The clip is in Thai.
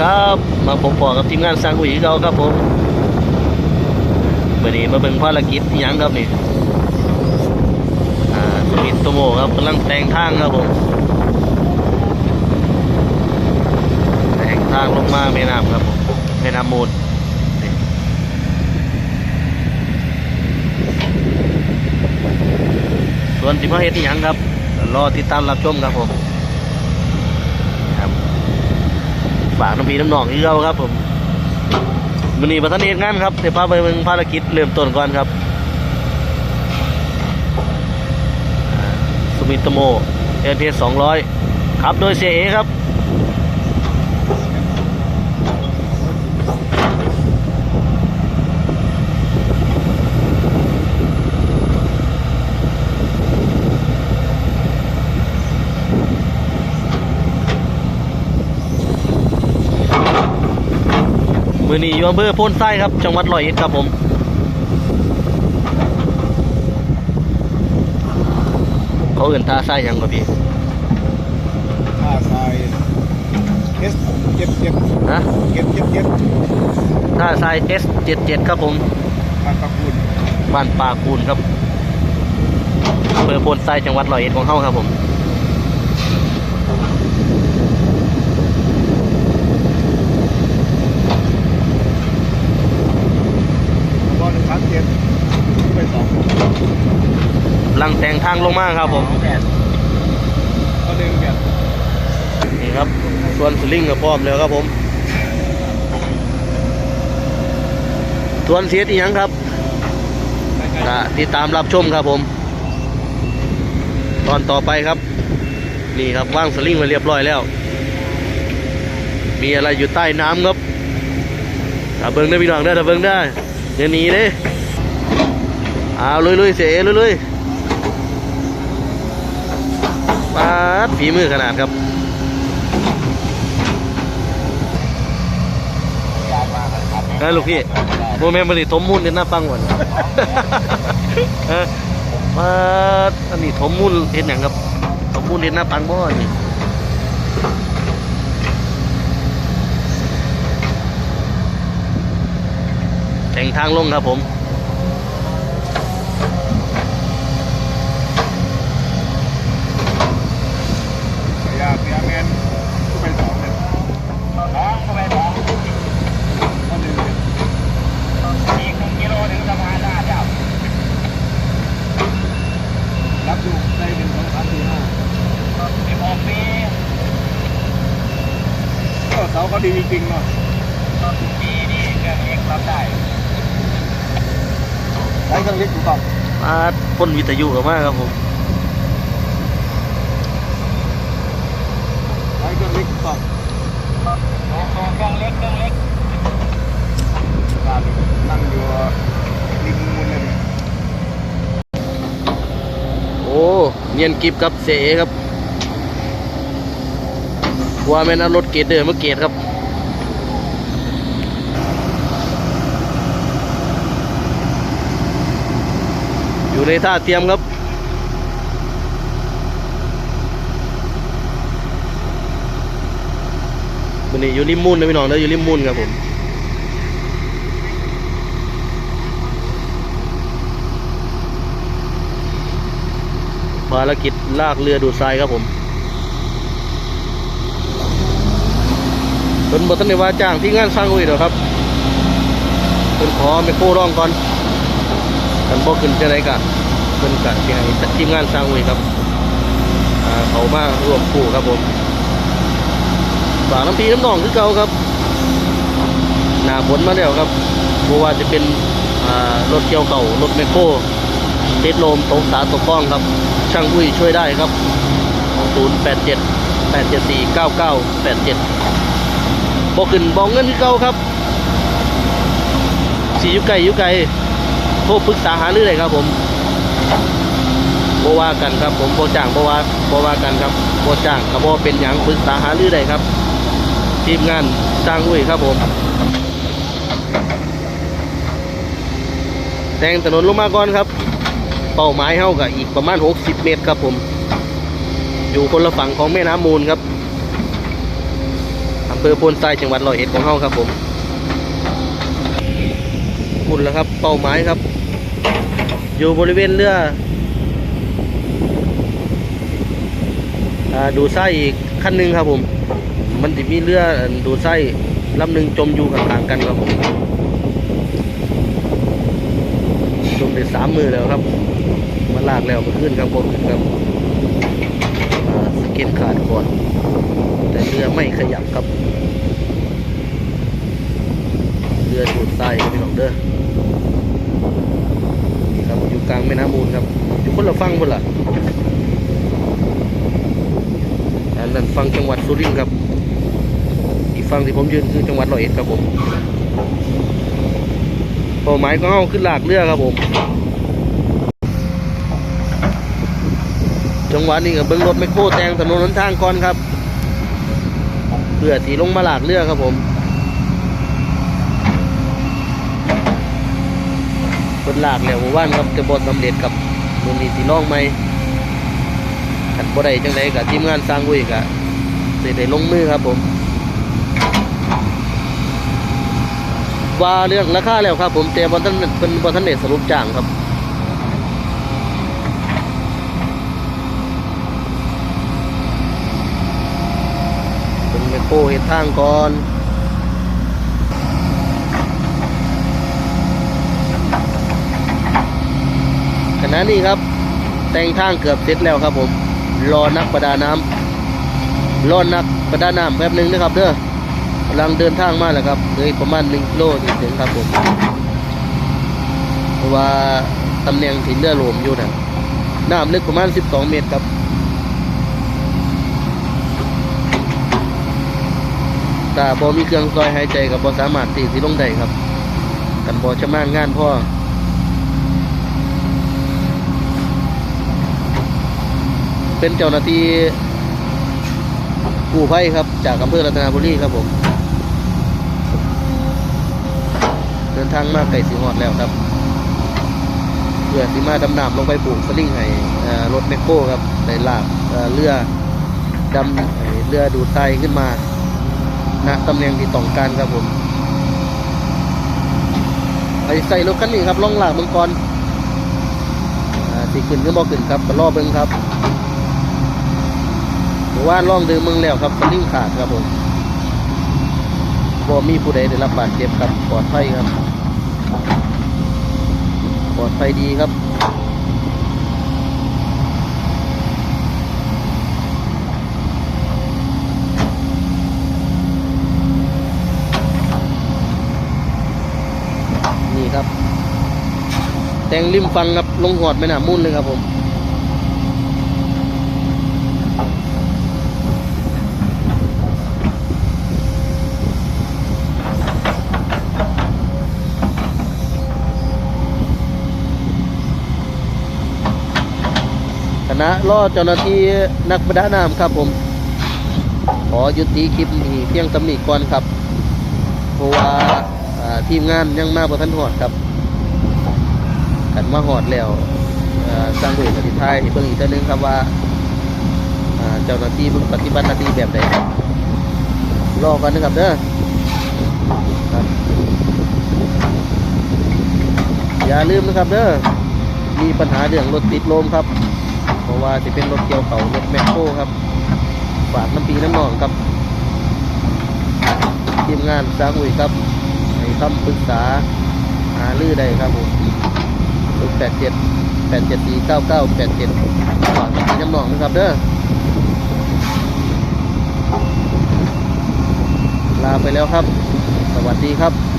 ครับ มาผมปอกับทีมงานสร้างอุ๋ยเราครับผมวันนี้มาเป็นภารกิจยังครับนี่อ่าสมิตโตโมครับกำลังแต่งทางครับผมแต่งทางลงมาแม่น้ำครับผมแม่น้ำมูลส่วนที่มาเฮ็ดยังครับรอติดตามรับชมครับผมครับ ฝากน้ำพีน้ำหนองที่เราครับ ผมมันนี้ประธานเองงานครับเดี๋ยวพาไปเบิ่งภารกิจเริ่มต้นก่อนครับสุมิตโมเอ็นพีสองร้อยครับโดยเสียเอครับ มือนี้อยู่อำเภอโพนไส้ครับ จังหวัดร้อยเอ็ดครับผมเขาเอื่นท่าไส้หยังครับพี่ท่าทรายเอสเจ็ดเจ็ดฮะเจ็ดเจ็ดเจ็ดท่าไส้ S77 ครับผมทางตะกูลบ้านป่าคูนครับอำเภอโพนไส้จังหวัดร้อยเอ็ดของเฮาครับผม บอลหนึ่งพันเจ็ดไปสอง ลังแต่งทางลงมาครับผมก็หนึ่งแปดนี่ครับ ส่วนสลิงก็พร้อมแล้วครับผมส่วนเสียดอีหยังครับติดตามรับชมครับผม ตอนต่อไปครับ นี่ครับว่างสลิงมาเรียบร้อยแล้ว มีอะไรอยู่ใต้น้ำครับถ้าเบิ้งได้พี่น้องได้ถ้าเบิ้งได้อย่าหนีเด้เอาลุยๆเสียลุยๆ ปาดฝีมือขนาดครับนะลูกพี่โมเมนต์มันนี่ทมมุ่นเห็นหน้าปังก่อนเออมาอันนี้ทมมุ่นเห็นอย่างครับทมมุ่นเห็นหน้าปังบ่นี่แต่งทางลงครับผม ยาเสียเงินก็ไปสองเลยสองก็ไปสองก็หนึ่งอีกหนึ่งกิโลถึงสะพานหน้าเจ้ารับดูได้หนึ่งสองสามสี่ห้าสิบหกปี ก็เสาก็ดีจริงๆเนาะดีดีเครื่องเล็กรับได้ใช้เครื่องเล็กถูกต้องมาพ่นวิทยุออกมาครับผมใช้เครื่องเล็กถูกต้องเครื่องเล็กเครื่องเล็กนั่งอยู่ริมมูลเลยโอ้เนียนกิบกับเสครับว่าแม่นเอารถเกตเดอร์มาเกตครับ ในท่าเตรียมครับวันนี้อยู่ริมมูลนะพี่น้องนะอยู่ริมมูลครับผมภารกิจลากเรือดูดทรายครับผมเป็นบทนว่าจ้างที่งานสร้างอุ้ยเดี๋ยวครับเป็นขอไมโค้ร้องก่อน กันบกขึ้นจะไหนกันเป็นกะที่ให้ทีมงานสร้างอุ้ยครับเขามาร่วมคู่ครับผมฝากน้ำพีน้ำหนองคือเก่าครับหนาฝนมาแล้วครับเพราะว่าจะเป็นรถเกี่ยวเก่ารถแมคโครติดลมตกสาตกกล้องครับ ช่างอุ้ยช่วยได้ครับ 0 8 7 8 7 4 9 9 8 7บอกขึ้นบอกเงินที่เก่าครับสียุไก่ยุไก่ โทรปรึกษาหารือเลยครับผมบว่ากันครับผมโบจ้างบว่าบว่ากันครับโบจ้างกับโบเป็นอย่างปรึกษาหารือได้ครับ ทีมงานสร้างอุ้ยครับผม แต่งถนนลงมาก่อนครับ เป้าหมายเฮากับอีกประมาณ 60 เมตรครับผม อยู่คนละฝั่งของแม่น้ำมูลครับออำเภอโพนทรายจังหวัดร้อยเอ็ดของเฮาครับผมคุณแล้วครับ เป้าหมายครับ อยู่บริเวณเรืออดูไส้อีกคันหนึ่งครับผม มันจะมีเรือดูไส้ลำหนึ่งจมอยู่ข้างๆกันครับผมจมไปสามมือแล้วครับมาลากแล้วมาขึ้นครับบนขึ้นครับสเก็ตขาดก่อน แต่เรือไม่ขยับครับเรือดูดทรายครับพี่น้องเด้อนี่ครับอ กลางแม่น้ำมูลครับอยู่คนละฝั่งคนละอันนั้นฝั่งจังหวัดสุรินทร์ครับ อีกฝั่งที่ผมยืนคือจังหวัดร้อยเอ็ดครับผมเป้าหมายของเราขึ้นหลากเรือครับผม จังหวะนี้กับเบิ้งรถไมคโครแตงถนนหนทางก่อนครับ เพื่อสีลงมาหลากเรือครับผมเป็ นหลากแล้วหมู่านครับจะบดสำเร็จกับมือนี้สีล่องไหมขันบ่ได้จังไดกับทีมงานสร้างวุ้ยกะสิได้ลงมือครับผม ว่าเรื่องราคาแล้วครับ ผมแต่บอท่านเป็นบอท่านเด็สรุปจ้างครับเป็นไมโครเห็ดทางก่อนะนี้ครับ แต่งทางเกือบเสร็จแล้วครับผมรอนักประดาน้ำรอนักประดาน้ำแป๊บหนึงนะครับเด้อกำลังเดินทางมาแล้วครับเลยประมาณหนึ่งกิโลถึงครับผมเพราะว่าตำแหน่งที่นเรือหลวมอยู่นะน้ำลึกประมาณ 12 เมตรครับถ้าบอมีเครื่องซอยหายใจกับบอสามารถตีสิลงได้ครับกันบอชำนาญงานพ่อ เป็นเจ้าหน้าที่กู้ภัยครับ จากอำเภอรัตนบุรีครับผม เดินทางมาไก่สีหอดแล้วครับเพื่อสิมาดำน้ำลงไปปลูกสลิงให้รถแมคโครครับได้ลากเรือดำเรือดูดทรายขึ้นมาณตำแหน่งที่ต้องการครับผมไปใส่รถคันนี้ครับล่องหลากมืองก่อนอ่าสีขึ้นก็บอกขึ้นครับรอเบิ่งครับ หรือว่าล่องเดิมมืองแล้วครับสลิงขาดครับผมบ่มีผู้ใดได้รับบาดเจ็บครับปลอดภัยครับปลอดภัยดีครับนี่ครับ แตงริมฟังครับลงหอดแม่น้ำมูลเลยครับผม ณะล่อเจ้าหน้าที่นักประดาน้ำครับผม ขอยุติคลิปนี้เพียงตำหนิก่อนครับ เพราะว่าทีมงานยังมาบ่ทันหอดครับกันมาหอดแล้วสร้างเวทอธิทายเพิ่งอีกเท่านึงครับว่าเจ้าหน้าที่เพิ่งปฏิบัติหน้าที่แบบใดครับรอกันนะครับเด้อครับอย่าลืมนะครับเด้อมีปัญหาเรื่องรถติดลมครับะว่าจะเป็นรถเกี่ยวเขารถแมคโครครับฝากน้ำปีน้ำหนองครับทีมงานสร้างอุยครับให้คำปรึกษาหาลือได้ครับผมศูนย์แปดเจ็ดแปดเจ็ดสี่เก้าเก้าแปดเจ็ดฝากน้ำปีน้ำนองนะครับเด้อลาไปแล้วครับ สวัสดีครับ